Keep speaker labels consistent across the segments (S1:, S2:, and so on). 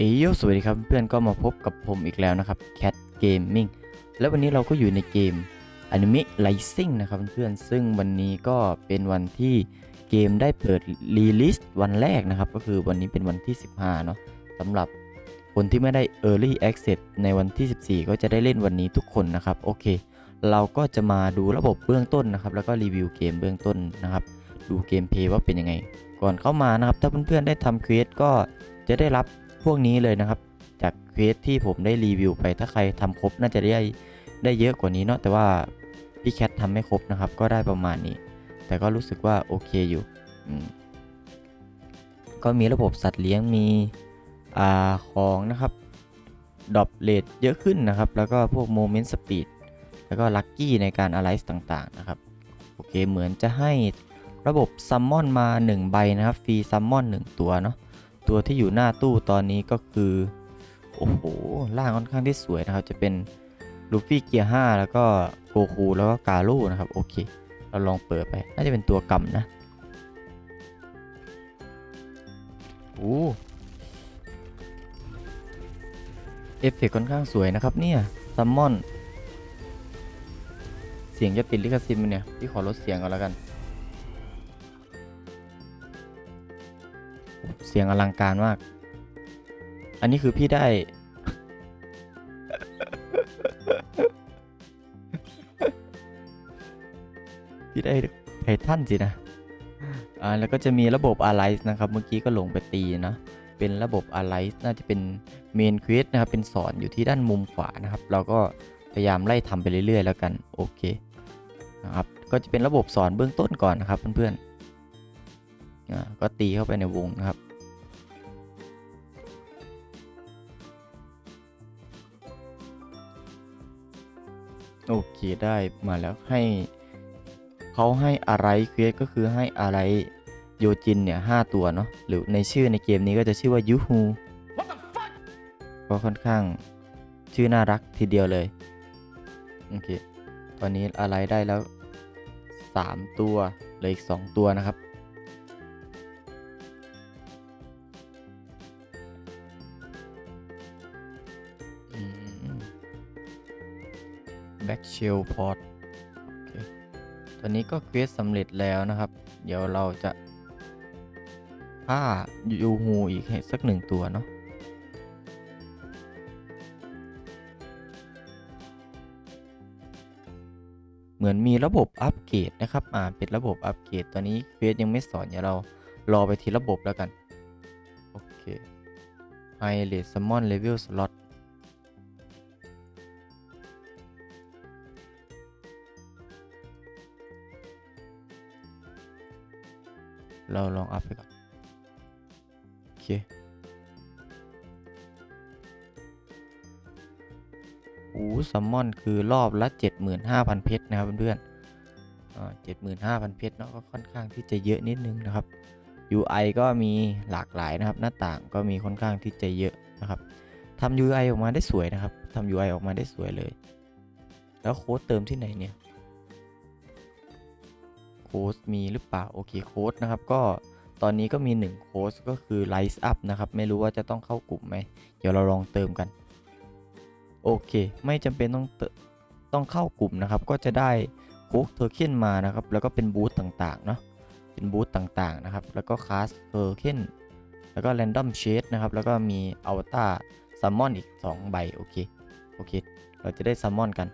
S1: เอยโยสวัสดีครับเพื่อนก็มาพบกับผมอีกแล้วนะครับ Cat Gaming และวันนี้เราก็อยู่ในเกม Anime Rising นะครับเพื่อนซึ่งวันนี้ก็เป็นวันที่เกมได้เปิดรีลิสวันแรกนะครับ ก็คือวันนี้เป็นวันที่ 15 เนาะสำหรับคนที่ไม่ได้ Early Access ในวันที่ 14 ก็จะได้เล่นวันนี้ทุกคนนะครับ โอเค เราก็จะมาดูระบบเบื้องต้นนะครับ แล้วก็รีวิวเกมเบื้องต้นนะครับ ดูเกมเพลย์ว่าเป็นยังไง ก่อนเข้ามานะครับ ถ้าเพื่อนๆได้ทำเควสก็จะได้รับ พวกนี้เลยนะครับ จากเควสที่ผมได้รีวิวไปถ้าใครทำครบน่าจะได้ได้เยอะกว่านี้เนาะแต่ว่าพี่แคททำไม่ครบนะครับ ก็ได้ประมาณนี้ แต่ก็รู้สึกว่าโอเคอยู่ก็มีระบบสัตว์เลี้ยงมีอ่าของนะครับดรอปเลทเยอะขึ้นนะครับ แล้วก็พวกโมเมนต์สปีดแล้วก็ลัคกี้ในการอะไรส์ต่างๆนะครับ โอเคเหมือนจะให้ระบบซัมมอนมา 1 ใบนะครับ ฟรีซัมมอน 1 ตัวเนาะ ตัวที่อยู่หน้าตู้ตอนนี้ก็คือ โอ้โหร่างค่อนข้างที่สวยนะครับ จะเป็นลูฟี่เกียร์5แล้วก็โกคูแล้วก็กาโร่นะครับโอเค เราลองเปิดไป น่าจะเป็นตัวกำนะโอ้เอฟเฟกต์ค่อนข้างสวยนะครับเนี่ยซัมมอน เสียงจะติดลิขสิทธิ์มันเนี่ย พี่ขอลดเสียงก่อนแล้วกัน สียงอลังการมาก อันนี้คือพี่ได้ พี่ได้ไททันสินะอ่าแล้วก็จะมีระบบ a l i นะครับ เมื่อกี้ก็ลงไปตีนะ เป็นระบบ a l i น่าจะเป็นเมน q u e s t นะครับ เป็นสอนอยู่ที่ด้านมุมขวานะครับ เราก็พยายามไล่ทำไปเรื่อย ๆ แล้วกัน โอเค นะครับ ก็จะเป็นระบบสอนเบื้องต้นก่อนนะครับเพื่อนๆอ่าก็ตีเข้าไปในวงนะครับ โอเคได้มาแล้วให้เขาให้อะไรเควสก็คือให้อะไรโยจินเนี่ยห้าตัวเนาะหรือในชื่อในเกมนี้ก็จะชื่อว่ายูฮูก็ค่อนข้างชื่อน่ารักทีเดียวเลย โอเค ตอนนี้อะไรได้แล้ว 3 ตัวเหลืออีก 2 ตัวนะครับ แบ็กเชลพอร์ตโอเคตอนนี้ก็เควสสำเร็จแล้วนะครับ เดี๋ยวเราจะฆ่ายูฮูอีกให้สักหนึ่งตัวเนาะเหมือนมีระบบอัปเกรดนะครับ อ่า เป็นระบบอัปเกรด ตอนนี้เควสยังไม่สอน เดี๋ยวเรารอไปทีระบบแล้วกัน โอเค High Rate Summon Level Slot เเราลองอัพไปก่อนโอเคโอ้ซัมมอนคือรอบละ 75,000 เพชรนะครับเพื่อนๆอ่า75,000เพชรเนาะก็ค่อนข้างที่จะเยอะนิดนึงนะครับ UI ก็มีหลากหลายนะครับ หน้าต่างก็มีค่อนข้างที่จะเยอะนะครับทำ UI ออกมาได้สวยนะครับทำ UI ออกมาได้สวยเลย แล้วโค้ดเติมที่ไหนเนี่ย โค้ดมีหรือเปล่าโอเคโค้ดนะครับก็ตอนนี้ก็มี1โค้ดก็คือ Rise Up นะครับไม่รู้ว่าจะต้องเข้ากลุ่มไหมเดี๋ยวเราลองเติมกัน โอเค ไม่จำเป็นต้องติต้องเข้ากลุ่มนะครับ ก็จะได้โค้กเทอร์เคนมานะครับ แล้วก็เป็นบูธต่างๆเนาะเป็นบูธต่างๆนะครับ แล้วก็คลาสเทอร์เคนแล้วก็แรนดอมเชดนะครับ แล้วก็มีอวตารซัมมอนอีก 2 ใบโอเคโอเค เราจะได้ซัมมอนกัน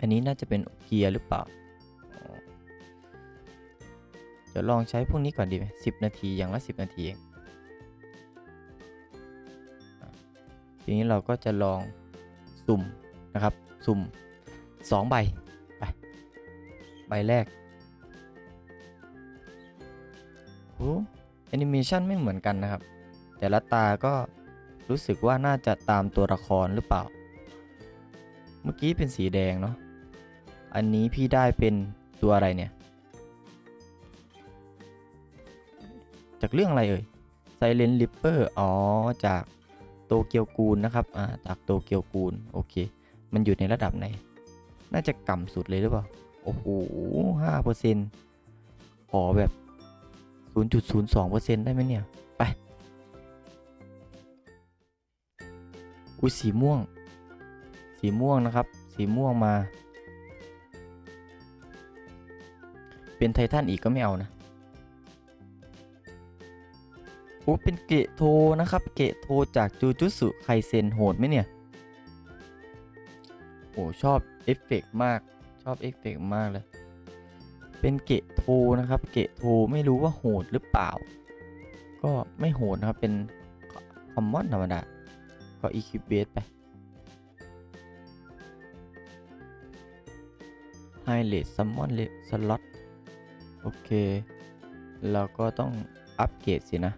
S1: อันนี้น่าจะเป็นเกียร์หรือเปล่า ดี๋ยวลองใช้พวกนี้ก่อนดีไหมสิบนาทีอย่างละ10 นาทีเองทีนี้เราก็จะลองสุ่มนะครับ สุ่ม 2 ใบไปใบแรกโอ้แอนิเมชันไม่เหมือนกันนะครับ แต่ละตาก็รู้สึกว่าน่าจะตามตัวละครหรือเปล่า เมื่อกี้เป็นสีแดงเนาะอันนี้พี่ได้เป็นตัวอะไรเนี่ย จากเรื่องอะไรเอ่ย Silent Ripper อ๋อ จากโตเกียวกูลนะครับ อ่า จากโตเกียวกูล โอเค มันอยู่ในระดับไหน น่าจะก่ำสุดเลยหรือเปล่า โอ้โหห้าเปอร์เซ็นต์ขอแบบ 0.02%ได้ไหมเนี่ย ไป อุ้ยสีม่วง สีม่วงนะครับ สีม่วงมา เป็นไททันอีกก็ไม่เอานะ อ้เป็นเกะโทนะครับ เกะโทจากจูจุสุไคเซนโหดไหมเนี่ย โอ้ชอบเอฟเฟกต์มากชอบเอฟเฟกต์มากเลย เป็นเกะโทนะครับ เกะโทไม่รู้ว่าโหดหรือเปล่า ก็ไม่โหดนะครับ เป็นคอมมอนธรรมดา ก็อีคิวเบสไปไฮเล t ซัมมอนเลสล็อตโอเค เราก็ต้องอัปเกรดสินะ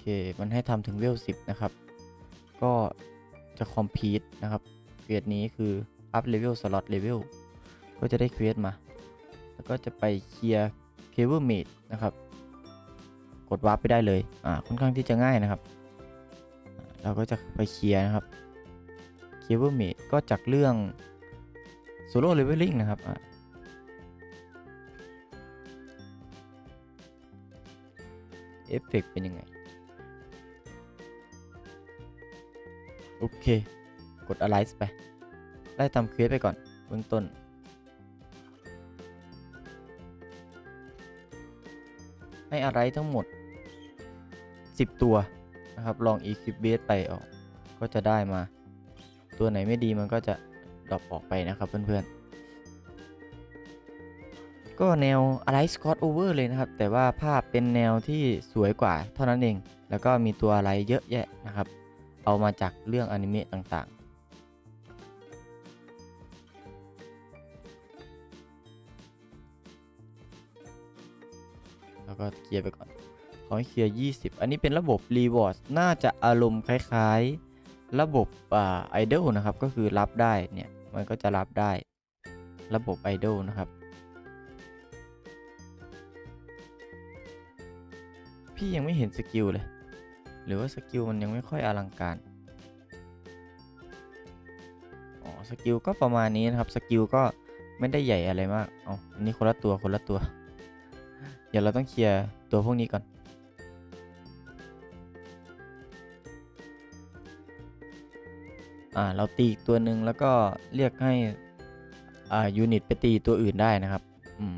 S1: เค มันให้ทำถึงเวล10นะครับ ก็จะคอมพีทนะครับเควสนี้คืออัพเลเวลสล็อตเลเวลก็จะได้เควสมา แล้วก็จะไปเคลียร์เคเบิลเมดนะครับ กดวาร์ปไปได้เลย อ่า ค่อนข้างที่จะง่ายนะครับ เราก็จะไปเคลียร์นะครับเคเบิลเมดก็จากเรื่องโซโล่เลเวลลิ่งนะครับอ่าเอฟเฟกเป็นยังไง โอเค กด Align ไป ไล่ทำเควสไปก่อนเบื้องต้น ให้อะไรทั้งหมด 10 ตัวนะครับ ลอง Equip Base ไปออก ก็จะได้มา ตัวไหนไม่ดีมันก็จะดรอปออกไปนะครับเพื่อนๆ ก็แนว Align Scott Over เลยนะครับ แต่ว่าภาพเป็นแนวที่สวยกว่าเท่านั้นเอง แล้วก็มีตัวอะไรเยอะแยะนะครับ เอามาจากเรื่องอนิเมะต่างๆ แล้วก็เคลียร์ไปก่อน ขอให้เคลียร์ 20 อันนี้เป็นระบบ Reward น่าจะอารมณ์คล้ายๆ ระบบอ่าไอดอลนะครับ ก็คือรับได้เนี่ย มันก็จะรับได้ ระบบไอดอลนะครับพี่ยังไม่เห็นสกิลเลย รือว่าสกิลมันยังไม่ค่อยอลังการอ๋อสกิลก็ประมาณนี้นะครับสกิลก็ไม่ได้ใหญ่อะไรมากเอาอันนี้คนละตัวคนละตัว เดี๋ยวเราต้องเคลียร์ตัวพวกนี้ก่อนอ่าเราตีอีกตัวหนึ่งแล้วก็เรียกให้อ่ายูนิตไปตีตัวอื่นได้นะครับอืม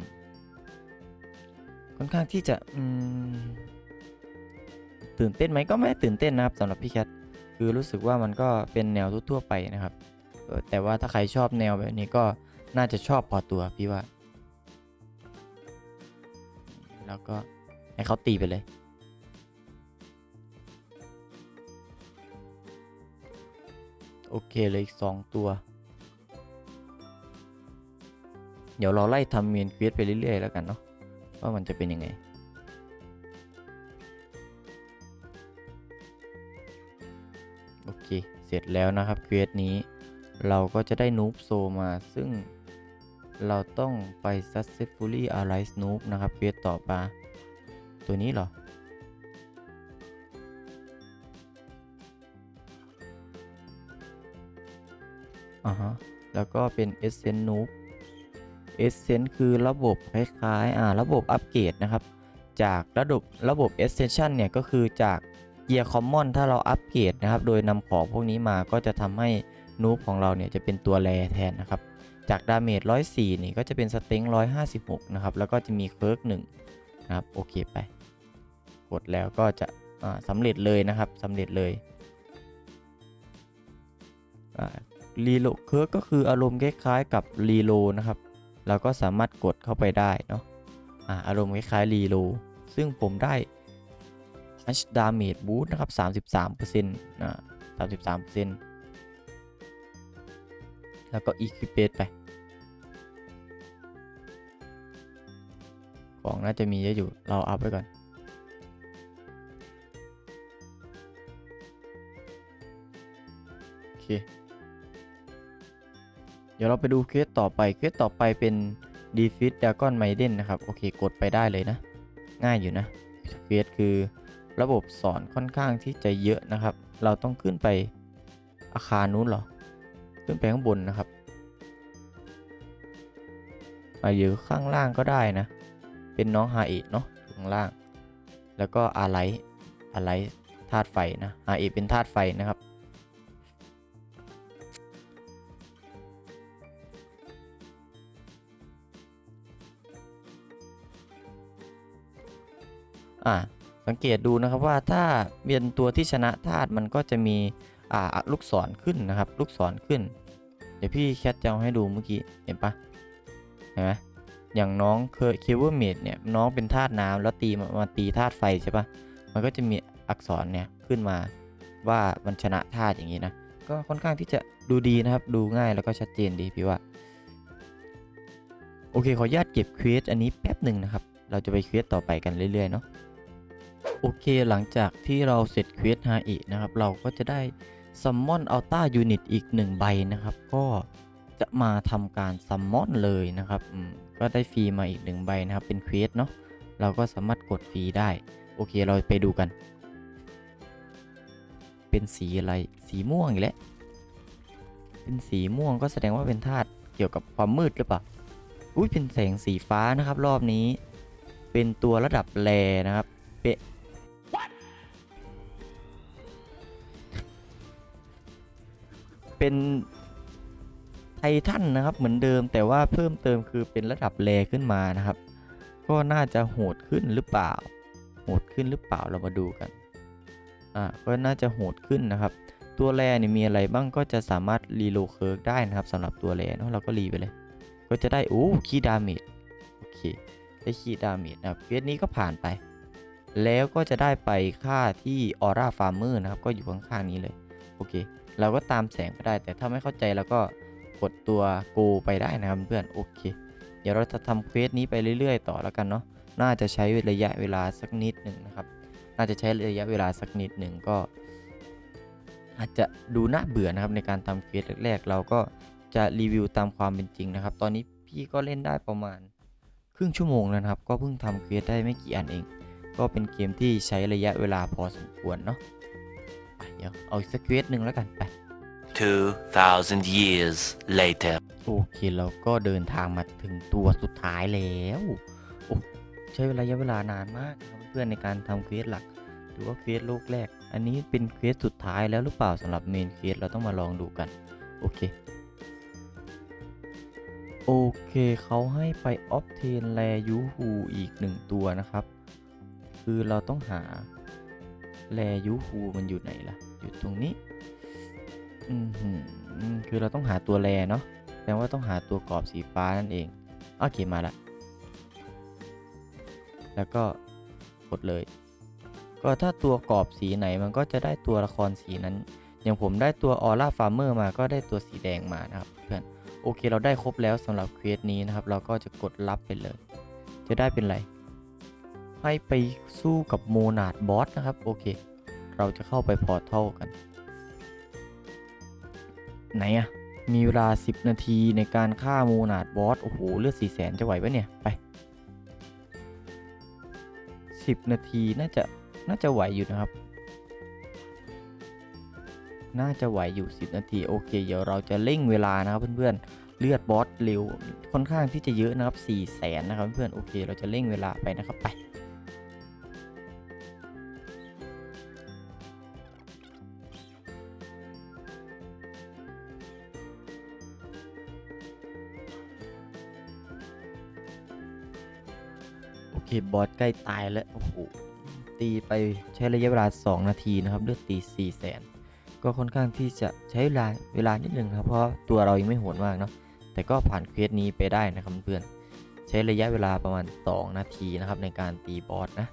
S1: ค่อนข้างที่จะอืม ตื่นเต้นไหมก็ไม่ตื่นเต้นนะครับสำหรับพี่แคทคือรู้สึกว่ามันก็เป็นแนวทั่วๆไปนะครับแต่ว่าถ้าใครชอบแนวแบบนี้ก็น่าจะชอบพอตัวพี่ว่า แล้วก็ให้เขาตีไปเลย โอเคเลยอีกสองตัว เดี๋ยวเราไล่ทำเมียนเควสไปเรื่อย ๆ แล้วกันเนาะว่ามันจะเป็นยังไง ร็จแล้วนะครับเควสนี้ เราก็จะได้นูบโซมา ซึ่งเราต้องไป successfully arise noob นะครับเควสต่อมาตัวนี้เหรอ อ่าฮะ แล้วก็เป็น Essence Noob Essence คือระบบคล้ายๆ อ่า ระบบอัปเกรดนะครับ จากระบบระบบ Extension เนี่ย ก็คือจาก Gear Common ถ้าเราอัปเกรดนะครับ โดยนำของพวกนี้มาก็จะทำให้นูบของเราเนี่ยจะเป็นตัวแรแทนนะครับ จากดาเมจ104 นี่ก็จะเป็นสเต็ง156 นะครับ แล้วก็จะมีเคิร์ก1นะครับ โอเคไป กดแล้วก็จะอ่าสำเร็จเลยนะครับสำเร็จเลยรีโลเคิร์กก็คืออารมณ์คล้ายๆกับรีโลนะครับ เราก็สามารถกดเข้าไปได้เนาะอาอารมณ์คล้ายๆรีโลซึ่งผมได้ punch damage boost นะครับ 33%นะ33%แล้วก็ equipate ไปของน่าจะมีเยอะอยู่ เราอัพไว้ก่อน โอเค เดี๋ยวเราไปดูเคสต่อไป เคสต่อไปเป็น Defeat Dragon Maiden นะครับ โอเค กดไปได้เลยนะ ง่ายอยู่นะ เคสคือ ระบบสอนค่อนข้างที่จะเยอะนะครับ เราต้องขึ้นไปอาคารนู้นหรอ ขึ้นไปข้างบนนะครับมาอยู่ข้างล่างก็ได้นะ เป็นน้องฮาเอะเนาะข้างล่าง แล้วก็อาไลอาไลธาตุไฟนะอาเอเป็นธาตุไฟนะครับ อ่า สังเกตดูนะครับว่าถ้าเป็นตัวที่ชนะธาตุมันก็จะมีอ่าลูกศรขึ้นนะครับ ลูกศรขึ้น เดี๋ยวพี่แคทจะเอาให้ดูเมื่อกี้เห็นปะเห็นไหมอย่างน้องเคยคิวเวอร์เมดเนี่ยน้องเป็นธาตุน้ำแล้วตีมามาตีธาตุไฟใช่ปะมันก็จะมีอักษรเนี่ยขึ้นมาว่ามันชนะธาตุอย่างนี้นะก็ค่อนข้างที่จะดูดีนะครับ ดูง่ายแล้วก็ชัดเจนดีพี่ว่า โอเคขออนุญาตเก็บเควสอันนี้แป๊บหนึ่งนะครับ เราจะไปเควสต่อไปกันเรื่อยๆเนาะ โอเคหลังจากที่เราเสร็จเควสฮาอินะครับ เราก็จะได้ซัมมอนอัลต้ายูนิตอีกหนึ่งใบนะครับ ก็จะมาทำการซัมมอนเลยนะครับก็ได้ฟรีมาอีกหนึ่งใบนะครับ เป็นเควสเนาะเราก็สามารถกดฟรีได้ โอเคเราไปดูกัน เป็นสีอะไรสีม่วงอีกแล้วเป็นสีม่วงก็แสดงว่าเป็นธาตุเกี่ยวกับความมืดหรือเปล่าอุ้ยเป็นแสงสีฟ้านะครับ รอบนี้ เป็นตัวระดับแรนะครับ เป เป็นไททันนะครับเหมือนเดิมแต่ว่าเพิ่มเติมคือเป็นระดับแรขึ้นมานะครับ ก็น่าจะโหดขึ้นหรือเปล่า โหดขึ้นหรือเปล่าเรามาดูกันอ่าก็น่าจะโหดขึ้นนะครับ ตัวแรเนี่ยมีอะไรบ้างก็จะสามารถรีโลเคิร์กได้นะครับสำหรับตัวแรเนาะเราก็รีไปเลย ก็จะได้โอ้คีดาเมจโอเคได้คีดาเมจนะครับเควสนี้ก็ผ่านไป แล้วก็จะได้ไปค่าที่ออร่าฟาร์มเมอร์นะครับก็อยู่ข้างๆนี้เลยโอเค เราก็ตามแสงไปได้ แต่ถ้าไม่เข้าใจเราก็กดตัวโกไปได้นะครับเพื่อนโอเค เดี๋ยวเราจะทำเควสนี้ไปเรื่อย ๆ ต่อแล้วกันเนาะน่าจะใช้ระยะเวลาสักนิดหนึ่งนะครับ น่าจะใช้ระยะเวลาสักนิดหนึ่งก็ อาจจะดูน่าเบื่อนะครับในการทำเควสแรกๆ เราก็จะรีวิวตามความเป็นจริงนะครับ ตอนนี้พี่ก็เล่นได้ประมาณครึ่งชั่วโมงแล้วนะครับ ก็เพิ่งทำเควสได้ไม่กี่อันเอง ก็เป็นเกมที่ใช้ระยะเวลาพอสมควรเนาะ ดี๋ยวเอาอีกสักเควสหนึ่งแล้วกันไป
S2: 2,000 years later.
S1: โอเคเราก็เดินทางมาถึงตัวสุดท้ายแล้วโอ้ใช้ระยะเวลานานมากนะครับเพื่อนในการทำเควสหลัก หรือว่าเควสโลกแรก อันนี้เป็นเควสสุดท้ายแล้วหรือเปล่าสำหรับเมนเควสเราต้องมาลองดูกัน โอเค โอเคเขาให้ไปออฟเทนแลยูฮูอีกหนึ่งตัวนะครับ คือเราต้องหาแลยูฮูมันอยู่ไหนล่ะ อยู่ตรงนี้ อืมคือเราต้องหาตัวแลเนาะแสดงว่าต้องหาตัวกรอบสีฟ้านั่นเอง โอเคมาละ แล้วก็กดเลย ก็ถ้าตัวกรอบสีไหนมันก็จะได้ตัวละครสีนั้น อย่างผมได้ตัวออร่าฟาร์เมอร์มาก็ได้ตัวสีแดงมานะครับเพื่อน โอเคเราได้ครบแล้วสำหรับเควสนี้นะครับ เราก็จะกดรับไปเลย จะได้เป็นไร ให้ไปสู้กับโมนาดบอสนะครับ โอเค เราจะเข้าไปพอร์ทัลกัน ไหนอะมีเวลา 10 นาทีในการฆ่าโมนาดบอส โอ้โห เลือด4 0 0แสนจะไหวปะเนี่ย ไป 10 นาทีน่าจะ น่าจะไหวอยู่นะครับ น่าจะไหวอยู่ 10 นาที โอเค เดี๋ยวเราจะเร่งเวลานะครับเพื่อนๆ เลือดบอสเร็ว ค่อนข้างที่จะเยอะนะครับ4 0 0แสนนะครับเพื่อนๆ โอเค เราจะเร่งเวลาไปนะครับ ไป เคบอสใกล้ตายแล้ว โอ้โห ตีไปใช้ระยะเวลา 2 นาทีนะครับ เลือดตี4 0 0แสนก็ค่อนข้างที่จะใช้เวลาเวลานิดนึงนะครับเพราะตัวเรายังไม่โหดมากเนาะแต่ก็ผ่านเควสนี้ไปได้นะครับเพื่อนใช้ระยะเวลาประมาณ 2 นาทีนะครับในการตีบอสนะ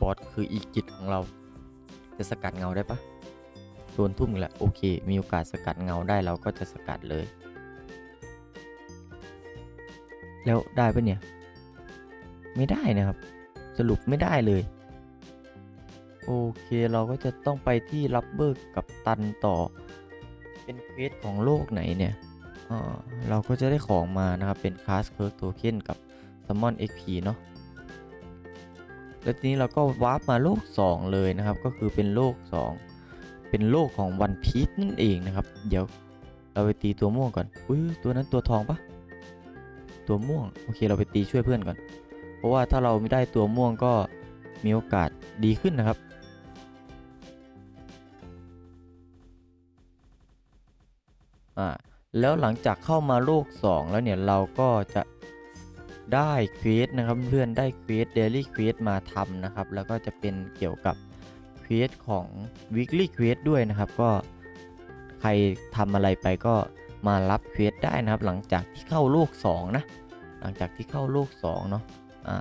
S1: บอสคืออีกจิตของเรา จะสกัดเงาได้ปะโดนทุ่มแล้วโอเค มีโอกาสสกัดเงาได้เราก็จะสกัดเลย แล้วได้ปะเนี่ย ไม่ได้นะครับ สรุปไม่ได้เลย โอเคเราก็จะต้องไปที่รับเบอร์กับตันต่อ เป็นเควสของโลกไหนเนี่ยเราก็จะได้ของมานะครับ เป็นคลาสเคิร์กโทเค็นกับ Summon XP เนาะแล้วทีนี้เราก็วาร์ปมาโลก 2 เลยนะครับ ก็คือเป็นโลก 2 เป็นโลกของวันพีชนั่นเองนะครับ เดี๋ยวเราไปตีตัวม่วงก่อน อุ้ยตัวนั้นตัวทองปะตัวม่วง โอเคเราไปตีช่วยเพื่อนก่อน เพราะว่าถ้าเราไม่ได้ตัวม่วงก็มีโอกาสดีขึ้นนะครับ อ่า แล้วหลังจากเข้ามาโลก 2 แล้วเนี่ยเราก็จะได้เควสนะครับเพื่อนได้เควสเดลี่เควสมาทำนะครับ แล้วก็จะเป็นเกี่ยวกับเควสของ weekly เควสด้วยนะครับ ก็ใครทำอะไรไปก็มารับเควสได้นะครับ หลังจากที่เข้าโลก 2 นะ หลังจากที่เข้าโลก 2 เนาะ อ่า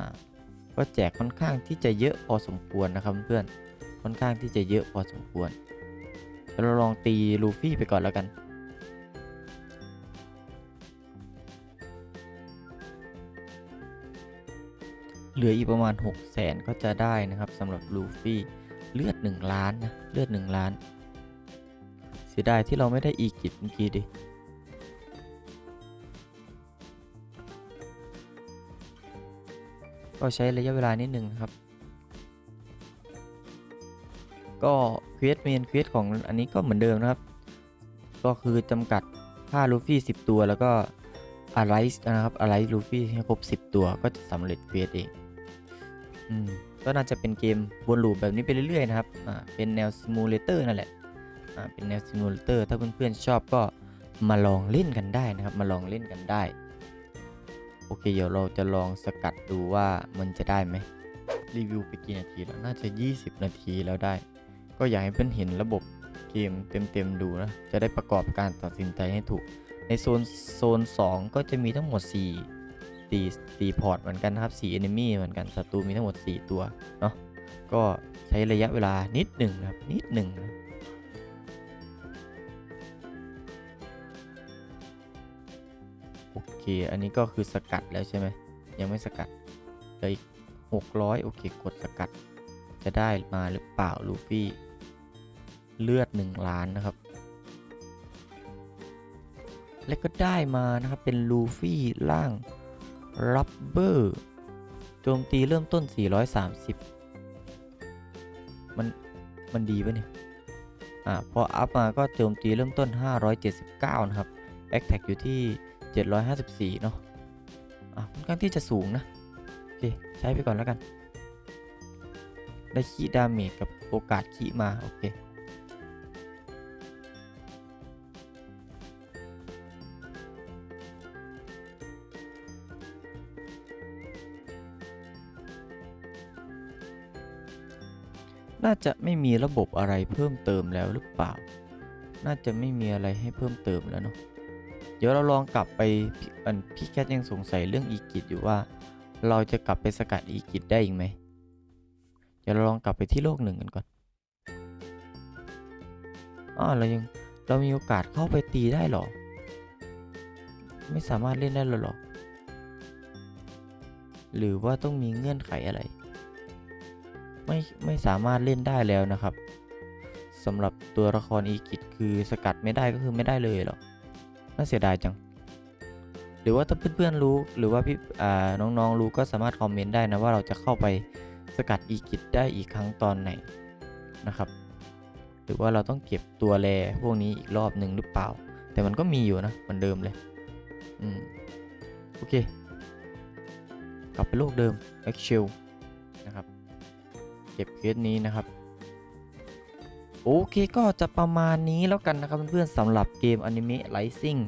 S1: ก็แจกค่อนข้างที่จะเยอะพอสมควรนะครับเพื่อนค่อนข้างที่จะเยอะพอสมควรเราลองตีลูฟี่ไปก่อนแล้วกันเหลืออีกประมาณ 6 0 0แสนก็จะได้นะครับสำหรับลูฟี่เลือด 1 ล้านนะเลือด 1 ล้าน เสียดายที่เราไม่ได้อีกิจเมื่อกี้ดิ ก็ใช้ระยะเวลานิดหนึ่งครับ ก็เควสเมนเควสของอันนี้ก็เหมือนเดิมนะครับ ก็คือจำกัดค่าลูฟี่ 10 ตัวแล้วก็อะไรนะครับอะไรลูฟี่ให้ครบ 10 ตัวก็จะสำเร็จเควสเองอืมก็น่าจะเป็นเกมวนลูปแบบนี้ไปเรื่อย ๆ นะครับ อ่า เป็นแนวซิมูเลเตอร์นั่นแหละ อ่า เป็นแนวซิมูเลเตอร์ ถ้าเพื่อนๆชอบก็มาลองเล่นกันได้นะครับ มาลองเล่นกันได้ โอเค เดี๋ยวเราจะลองสกัดดูว่ามันจะได้ไหมรีวิวไปกี่นาทีแล้ว น่าจะ 20 นาทีแล้วได้ ก็อยากให้เพื่อนเห็นระบบเกมเต็มๆดูนะ จะได้ประกอบการตัดสินใจให้ถูก ในโซนโซน 2 ก็จะมีทั้งหมด 4 4 4พอร์ตเหมือนกันนะครับ4 enemy เหมือนกันศัตรูมีทั้งหมด 4 ตัวเนาะ ก็ใช้ระยะเวลานิดหนึ่งครับนิดหนึ่งนะ โอเค อันนี้ก็คือสกัดแล้วใช่ไหมยังไม่สกัดเหลยหกร้อยโอเค กดสกัด จะได้มาหรือเปล่าลูฟี่ เลือด1ล้านนะครับ แล้วก็ได้มานะครับ เป็นลูฟี่ล่างรับเบอร์โจมตีเริ่มต้น 430 มัน มันดีปะเนี่ย อ่า พออัพมาก็โจมตีเริ่มต้น 579 นะครับ แอคแท็กอยู่ที่ 754 เนาะอะค่อนข้างที่จะสูงนะ โอเค ใช้ไปก่อนแล้วกัน ได้ขีดาเมจกับโอกาสขีมา โอเค น่าจะไม่มีระบบอะไรเพิ่มเติมแล้วหรือเปล่า น่าจะไม่มีอะไรให้เพิ่มเติมแล้วเนาะ เดี๋ยวเราลองกลับไปพี่อันพี่แคทยังสงสัยเรื่องอีกิจอยู่ว่า เราจะกลับไปสกัดอีกิจได้อีกไหมเดี๋ยวเราลองกลับไปที่โลกหนึ่งกันก่อนอ๋อเรายังเรามีโอกาสเข้าไปตีได้หรอ ไม่สามารถเล่นได้เลยเหรอหรือว่าต้องมีเงื่อนไขอะไร ไม่ไม่สามารถเล่นได้แล้วนะครับสำหรับตัวละครอีกิจคือสกัดไม่ได้ก็คือไม่ได้เลยเหรอ น่าเสียดายจัง หรือว่าถ้าเพื่อนๆรู้หรือว่าพี่น้องๆรู้ก็สามารถคอมเมนต์ได้นะว่าเราจะเข้าไปสกัดอีกิจได้อีกครั้งตอนไหนนะครับ หรือว่าเราต้องเก็บตัวแรพวกนี้อีกรอบหนึ่งหรือเปล่า แต่มันก็มีอยู่นะเหมือนเดิมเลยอืมโอเค กลับไปโลกเดิม e x c e l นะครับ เก็บเคสนี้นะครับ โอเคก็จะประมาณนี้แล้วกันนะครับเพื่อนๆสำหรับเกม Anime Rising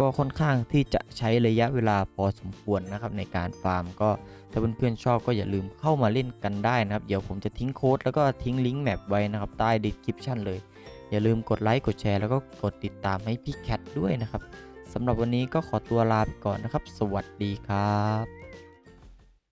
S1: ก็ค่อนข้างที่จะใช้ระยะเวลาพอสมควรนะครับในการฟาร์มก็ถ้าเพื่อนๆชอบก็อย่าลืมเข้ามาเล่นกันได้นะครับ เดี๋ยวผมจะทิ้งโค้ดแล้วก็ทิ้งลิงก์แมปไว้นะครับใต้ description เลย อย่าลืมกดไลค์กดแชร์แล้วก็กดติดตามให้พี่แคทด้วยนะครับสำหรับวันนี้ก็ขอตัวลาไปก่อนนะครับ สวัสดีครับ